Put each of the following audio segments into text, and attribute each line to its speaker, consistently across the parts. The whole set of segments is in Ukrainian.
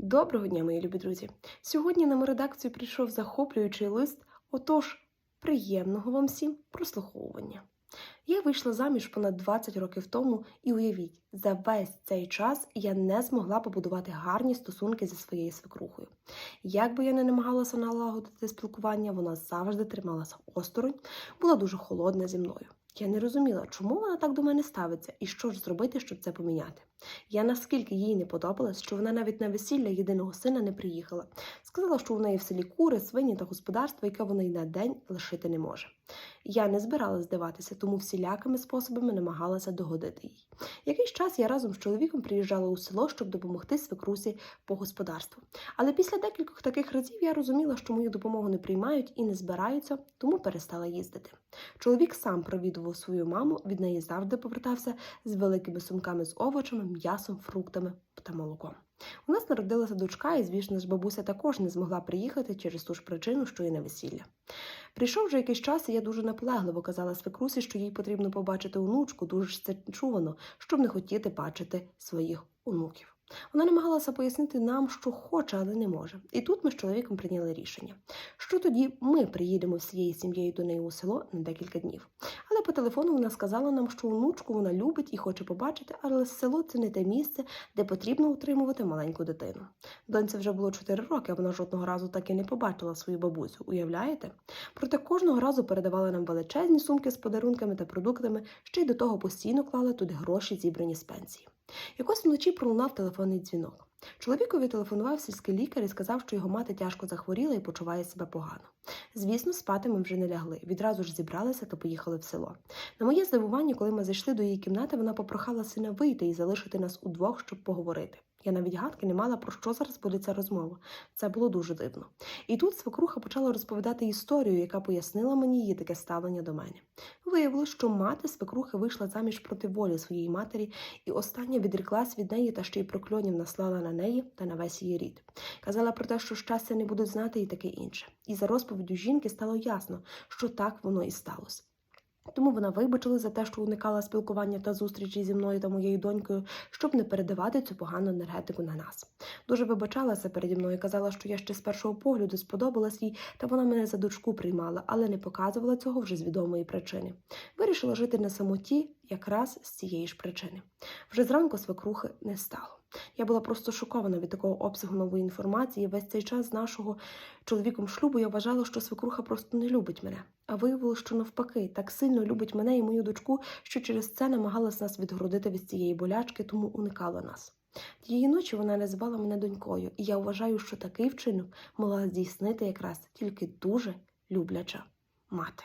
Speaker 1: Доброго дня, мої любі друзі! Сьогодні на редакцію прийшов захоплюючий лист. Отож, приємного вам всім прослуховування. Я вийшла заміж понад 20 років тому, і уявіть, за весь цей час я не змогла побудувати гарні стосунки зі своєю свекрухою. Як би я не намагалася налагодити спілкування, вона завжди трималася осторонь, була дуже холодна зі мною. Я не розуміла, чому вона так до мене ставиться і що ж зробити, щоб це поміняти. Я наскільки їй не подобалась, що вона навіть на весілля єдиного сина не приїхала. Сказала, що в неї в селі кури, свині та господарство, яке вона й на день лишити не може. Я не збиралась здаватися, тому всілякими способами намагалася догодити їй. Якийсь час я разом з чоловіком приїжджала у село, щоб допомогти свекрусі по господарству. Але після декількох таких разів я розуміла, що мою допомогу не приймають і не збираються, тому перестала їздити. Чоловік сам провідував свою маму, від неї завжди повертався з великими сумками з овочами, м'ясом, фруктами та молоком. У нас народилася дочка, і, звісно ж, бабуся також не змогла приїхати через ту ж причину, що і на весілля. Прийшов вже якийсь час, і я дуже наполегливо казала свекрусі, що їй потрібно побачити онучку, дуже ж це чувано, щоб не хотіти бачити своїх онуків. Вона намагалася пояснити нам, що хоче, але не може. І тут ми з чоловіком прийняли рішення, що тоді ми приїдемо всією сім'єю до неї у село на декілька днів. По телефону вона сказала нам, що онучку вона любить і хоче побачити, але село це не те місце, де потрібно утримувати маленьку дитину. Доньці вже було 4 роки, а вона жодного разу так і не побачила свою бабусю. Уявляєте? Проте кожного разу передавала нам величезні сумки з подарунками та продуктами, ще й до того постійно клала туди гроші, зібрані з пенсії. Якось вночі пролунав телефонний дзвінок. Чоловікові телефонував сільський лікар і сказав, що його мати тяжко захворіла і почуває себе погано. Звісно, спати ми вже не лягли. Відразу ж зібралися та поїхали в село. На моє здивування, коли ми зайшли до її кімнати, вона попрохала сина вийти і залишити нас удвох, щоб поговорити. Я навіть гадки не мала про що зараз буде ця розмова. Це було дуже дивно. І тут свекруха почала розповідати історію, яка пояснила мені її таке ставлення до мене. Виявилось, що мати свекрухи вийшла заміж проти волі своєї матері, і остання відріклась від неї та ще й прокльонів наслала на неї та на весь її рід. Казала про те, що щастя не будуть знати і таке інше. І за розповіддю жінки стало ясно, що так воно і сталося. Тому вона вибачила за те, що уникала спілкування та зустрічі зі мною та моєю донькою, щоб не передавати цю погану енергетику на нас. Дуже вибачалася переді мною, казала, що я ще з першого погляду сподобалась їй, та вона мене за дочку приймала, але не показувала цього вже з відомої причини. Вирішила жити на самоті якраз з цієї ж причини. Вже зранку свекрухи не стало. Я була просто шокована від такого обсягу нової інформації. Весь цей час з нашого чоловіком шлюбу я вважала, що свекруха просто не любить мене. А виявилося, що навпаки, так сильно любить мене і мою дочку, що через це намагалась нас відгородити від цієї болячки, тому уникала нас. Тієї ночі вона називала мене донькою, і я вважаю, що такий вчинок могла здійснити якраз тільки дуже любляча мати.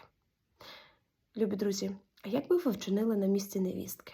Speaker 1: Любі друзі, а як би ви вчинили на місці невістки?